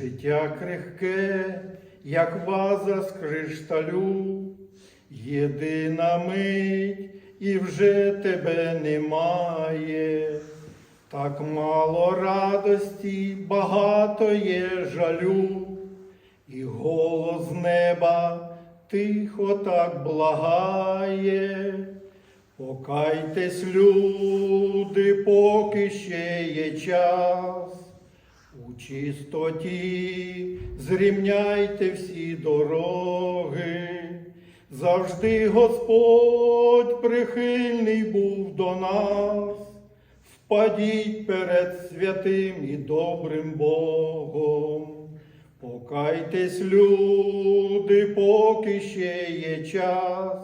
Життя крихке, як ваза з кришталю, єдина мить, і вже тебе немає. Так мало радості, багато є жалю, і голос неба тихо так благає. Покайтесь, люди, поки ще є час. Чистоті зрівняйте всі дороги, завжди Господь прихильний був до нас, впадіть перед святим і добрим Богом. Покайтесь, люди, поки ще є час.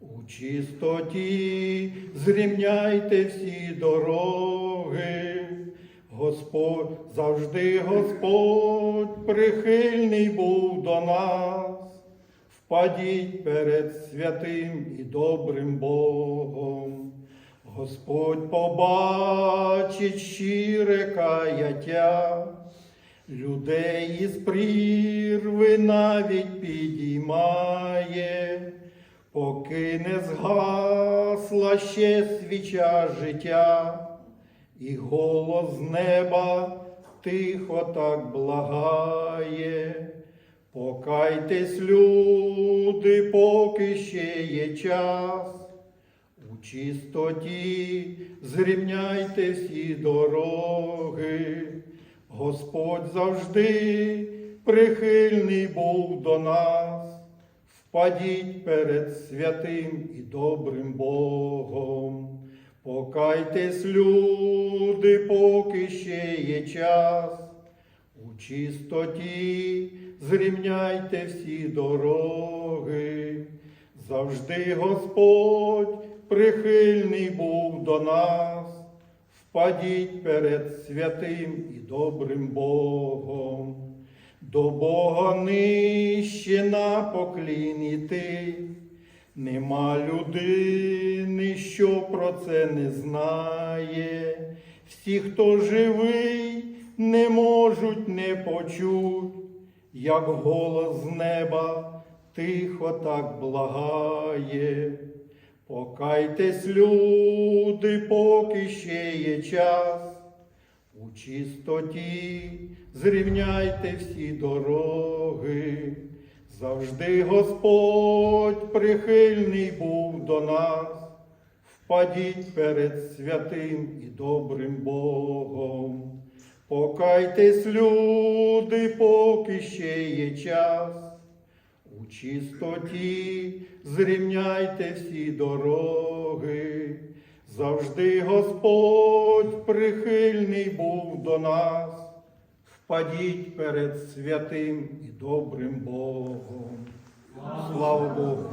У чистоті зрівняйте всі дороги. Господь завжди Господь прихильний був до нас. Впадіть перед святим і добрим Богом. Господь побачить щире каяття, людей із прірви навіть підіймає, поки не згасла ще свіча життя. І голос неба тихо так благає. Покайтесь, люди, поки ще є час. У чистоті зрівняйте всі дороги. Господь завжди прихильний був до нас. Впадіть перед святим і добрим Богом. Покайтесь, люди, поки ще є час. У чистоті зрівняйте всі дороги. Завжди Господь прихильний був до нас. Впадіть перед святим і добрим Богом. До Бога нижче на. Нема людини, що про це не знає. Всі, хто живий, не можуть не почуть, як голос з неба тихо так благає. Покайтесь, люди, поки ще є час. У чистоті зрівняйте всі дороги. Завжди Господь прихильний був до нас, впадіть перед святим і добрим Богом. Покайтесь, люди, поки ще є час. У чистоті зрівняйте всі дороги. Завжди Господь прихильний був до нас. Впадіть перед святим і добрим Богом. Слава Богу!